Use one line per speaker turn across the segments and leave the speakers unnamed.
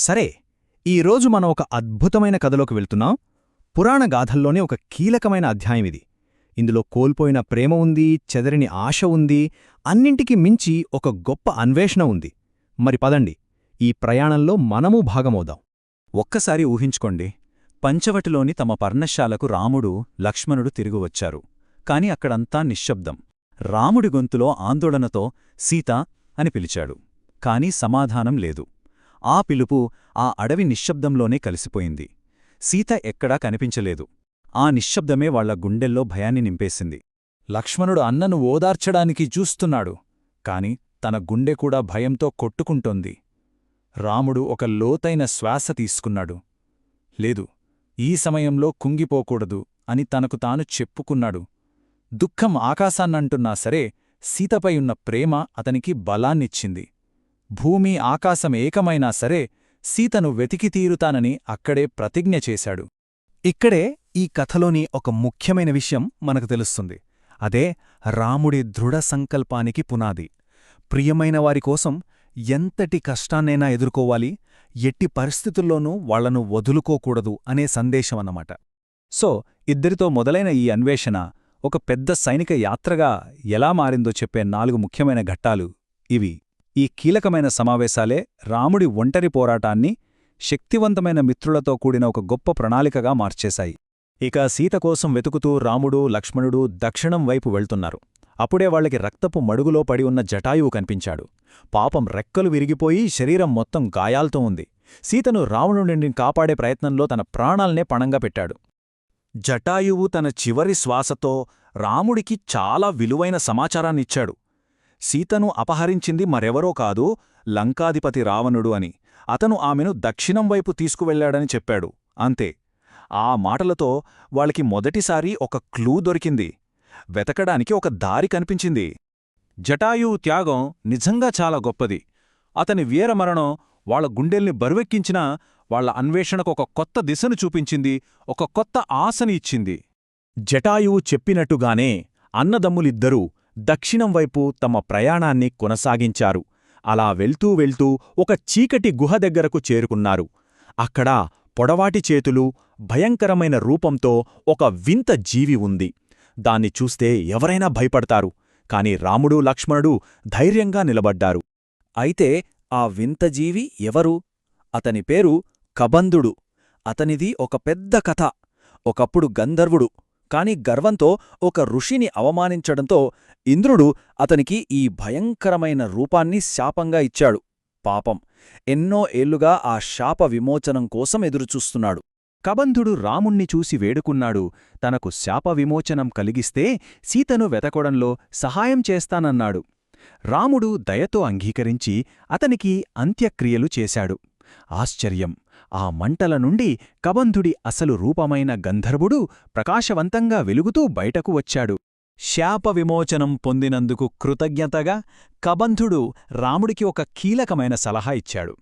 సరే ఈరోజు మనం ఒక అద్భుతమైన కథలోకి వెళ్తున్నాం. పురాణ గాథల్లోనే ఒక కీలకమైన అధ్యాయం ఇది. ఇందులో కోల్పోయిన ప్రేమ ఉంది చెదరిని ఆశ ఉంది అన్నింటికి మించి ఒక గొప్ప అన్వేషణ ఉంది. మరి పదండి ఈ ప్రయాణంలో మనమూ భాగమవుదాం.
ఒక్కసారి ఊహించుకోండి పంచవటిలోని తమ పర్ణశాలకు రాముడు లక్ష్మణుడు తిరుగువచ్చారు. కాని అక్కడంతా నిశ్శబ్దం. రాముడి గొంతులో ఆందోళనతో సీత అని పిలిచాడు. కాని సమాధానం లేదు. ఆ పిలుపు ఆ అడవి నిశ్శబ్దంలోనే కలిసిపోయింది. సీత ఎక్కడా కనిపించలేదు. ఆ నిశ్శబ్దమే వాళ్ళ గుండెల్లో భయాన్ని నింపేసింది. లక్ష్మణుడు అన్నను ఓదార్చడానికి చూస్తున్నాడు కాని తన గుండె కూడా భయంతో కొట్టుకుంటోంది. రాముడు ఒక లోతైన శ్వాస తీసుకున్నాడు. లేదు ఈ సమయంలో కుంగిపోకూడదు అని తనకు తాను చెప్పుకున్నాడు. దుఃఖం ఆకాశాన్నంటున్నా సరే సీతపై ఉన్న ప్రేమ అతనికి బలాన్నిచ్చింది. భూమి ఆకాశం ఏకమైనా సరే సీతను వెతికి తీరుతానని అక్కడే ప్రతిజ్ఞ చేశాడు.
ఇక్కడే ఈ కథలోని ఒక ముఖ్యమైన విషయం మనకు తెలుస్తుంది. అదే రాముడి దృఢ సంకల్పానికి పునాది. ప్రియమైన వారి కోసం ఎంతటి కష్టాన్నైనా ఎదుర్కోవాలి ఎట్టి పరిస్థితుల్లోనూ వాళ్ళను వదులుకోకూడదు అనే సందేశమన్నమాట
సో ఇద్దరితో మొదలైన ఈ అన్వేషణ ఒక పెద్ద సైనిక యాత్రగా ఎలా మారిందో చెప్పే నాలుగు ముఖ్యమైన ఘట్టాలు ఇవి. ఈ కీలకమైన సమావేశాలే రాముడి ఒంటరి పోరాటాన్ని శక్తివంతమైన మిత్రులతో కూడిన ఒక గొప్ప ప్రణాళికగా మార్చేశాయి. ఇక సీత కోసం వెతుకుతూ రాముడు లక్ష్మణుడు దక్షిణం వైపు వెళ్తున్నారు. అప్పుడే వాళ్ళకి రక్తపు మడుగులో పడి ఉన్న జటాయువు కనిపించాడు. పాపం రెక్కలు విరిగిపోయి శరీరం మొత్తం గాయాల్తో ఉంది. సీతను రావణుడిని కాపాడే ప్రయత్నంలో తన ప్రాణాల్నే పణంగా పెట్టాడు. జటాయువు తన చివరి శ్వాసతో రాముడికి చాలా విలువైన సమాచారాన్నిచ్చాడు. సీతను అపహరించింది మరెవరో కాదు లంకాధిపతి రావణుడు అని. అతను ఆమెను దక్షిణం వైపు తీసుకువెళ్ళాడని చెప్పాడు. అంతే. ఆ మాటలతో వాళ్ళకి మొదటిసారి ఒక క్లూ దొరికింది. వెతకడానికి ఒక దారి కనిపించింది. జటాయు త్యాగం నిజంగా చాలా గొప్పది. అతని వీరమరణం వాళ్ళ గుండెల్ని బరువెక్కించినా వాళ్ళ అన్వేషణకు ఒక కొత్త దిశను చూపించింది ఒక కొత్త ఆశని ఇచ్చింది. జటాయువు చెప్పినట్టుగానే అన్నదమ్ములిద్దరూ దక్షిణం వైపు తమ ప్రయాణాన్ని కొనసాగించారు. అలా వెళ్తూ వెళ్తూ ఒక చీకటి గుహ దగ్గరకు చేరుకున్నారు. అక్కడ పొడవాటి చేతులు భయంకరమైన రూపంతో ఒక వింత జీవి ఉంది. దాన్ని చూస్తే ఎవరైనా భయపడతారు కాని రాముడు లక్ష్మణుడు ధైర్యంగా నిలబడ్డారు. అయితే ఆ వింత జీవి ఎవరు? అతని పేరు కబంధుడు. అతనిది ఒక పెద్ద కథ. ఒకప్పుడు గంధర్వుడు. కాని గర్వంతో ఒక ఋషిని అవమానించడంతో ఇంద్రుడు అతనికి ఈ భయంకరమైన రూపాన్ని శాపంగా ఇచ్చాడు. పాపం. ఎన్నో ఏళ్ళుగా ఆ శాప విమోచనం కోసం ఎదురుచూస్తున్నాడు. కబంధుడు రాముణ్ణి చూసి వేడుకున్నాడు. తనకు శాప విమోచనం కలిగిస్తే సీతను వెతకొడంలో సహాయం చేస్తానన్నాడు. రాముడు దయతో అంగీకరించి అతనికి అంత్యక్రియలు చేశాడు. ఆశ్చర్యం. ఆ మంటల నుండి కబంధుడి అసలు రూపమైన గంధర్వుడు ప్రకాశవంతంగా వెలుగుతూ బయటకు వచ్చాడు. శాప విమోచనం పొందినందుకు కృతజ్ఞతగా కబంధుడు రాముడికి ఒక కీలకమైన సలహా ఇచ్చాడు.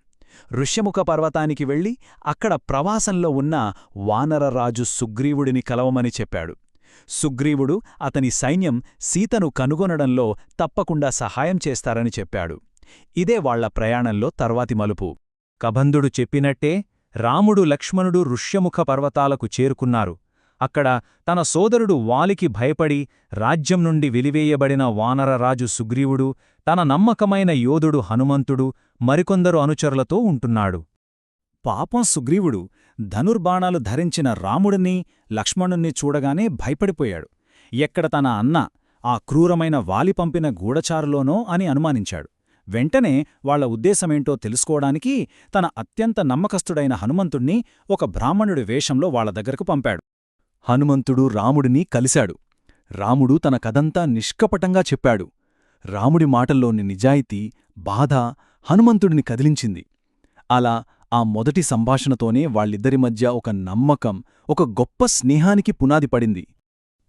ఋష్యముఖ పర్వతానికి వెళ్ళి అక్కడ ప్రవాసంలో ఉన్న వానరరాజు సుగ్రీవుడిని కలవమని చెప్పాడు. సుగ్రీవుడు అతని సైన్యం సీతను కనుగొనడంలో తప్పకుండా సహాయం చేస్తారని చెప్పాడు. ఇదే వాళ్ళ ప్రయాణంలో తర్వాతి మలుపు. కబంధుడు చెప్పినట్టే రాముడు లక్ష్మణుడు ఋష్యముఖ పర్వతాలకు చేరుకున్నారు. అక్కడ తన సోదరుడు వాలికి భయపడి రాజ్యం నుండి విలివేయబడిన వానరరాజు సుగ్రీవుడు తన నమ్మకమైన యోధుడు హనుమంతుడు మరికొందరు అనుచరులతో ఉంటున్నాడు. పాపం సుగ్రీవుడు ధనుర్బాణాలు ధరించిన రాముడిని లక్ష్మణుణ్ణి చూడగానే భయపడిపోయాడు. ఎక్కడ తన అన్న ఆ క్రూరమైన వాలి పంపిన గూఢచారులోనో అని అనుమానించాడు. వెంటనే వాళ్ళ ఉద్దేశమేంటో తెలుసుకోవడానికి తన అత్యంత నమ్మకస్తుడైన హనుమంతుణ్ణి ఒక బ్రాహ్మణుడి వేషంలో వాళ్ళ దగ్గరకు పంపాడు. హనుమంతుడు రాముడిని కలిశాడు. రాముడు తన కథంతా నిష్కపటంగా చెప్పాడు. రాముడి మాటల్లోని నిజాయితీ బాధ హనుమంతుడిని కదిలించింది. అలా ఆ మొదటి సంభాషణతోనే వాళ్ళిద్దరి మధ్య ఒక నమ్మకం ఒక గొప్ప స్నేహానికి పునాది పడింది.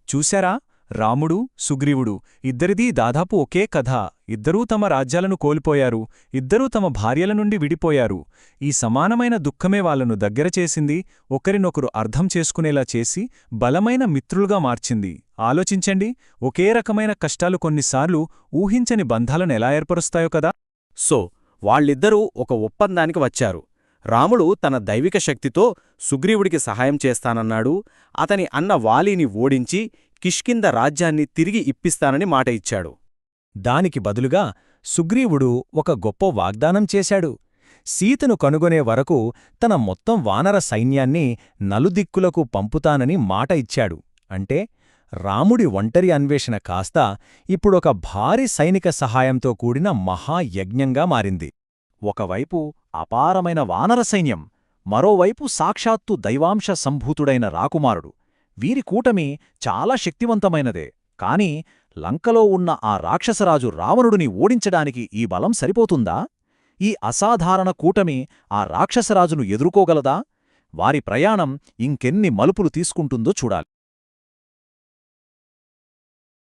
చూశారా? రాముడు సుగ్రీవుడు ఇద్దరిదీ దాదాపు ఒకే కథ. ఇద్దరూ తమ రాజ్యాలను కోల్పోయారు. ఇద్దరూ తమ భార్యల నుండి విడిపోయారు. ఈ సమానమైన దుఃఖమే వాళ్ళను దగ్గర చేసింది. ఒకరినొకరు అర్థం చేసుకునేలా చేసి బలమైన మిత్రులుగా మార్చింది. ఆలోచించండి ఒకే రకమైన కష్టాలు కొన్నిసార్లు ఊహించని బంధాలను ఎలా ఏర్పరుస్తాయో కదా? సో వాళ్ళిద్దరూ ఒక ఒప్పందానికి వచ్చారు.
రాముడు తన దైవిక శక్తితో సుగ్రీవుడికి సహాయం చేస్తానన్నాడు. అతని అన్న వాలీని ఓడించి కిష్కింద రాజ్యాన్ని తిరిగి ఇప్పిస్తానని మాట ఇచ్చాడు.
దానికి బదులుగా సుగ్రీవుడు ఒక గొప్ప వాగ్దానం చేశాడు. సీతను కనుగొనే వరకు తన మొత్తం వానర సైన్యాన్ని నలుదిక్కులకు పంపుతానని మాట ఇచ్చాడు. అంటే రాముడి ఒంటరి అన్వేషణ కాస్త ఇప్పుడొక భారీ సైనిక సహాయంతో కూడిన మహాయజ్ఞంగా మారింది. ఒకవైపు అపారమైన వానర సైన్యం మరోవైపు సాక్షాత్తు దైవాంశ సంభూతుడైన రాకుమారుడు. వీరి కూటమి చాలా శక్తివంతమైనదే. కాని లంకలో ఉన్న ఆ రాక్షసరాజు రావణుడిని ఓడించడానికి ఈ బలం సరిపోతుందా? ఈ అసాధారణ కూటమి ఆ రాక్షసరాజును ఎదుర్కోగలదా? వారి ప్రయాణం ఇంకెన్ని మలుపులు తీసుకుంటుందో చూడాలి.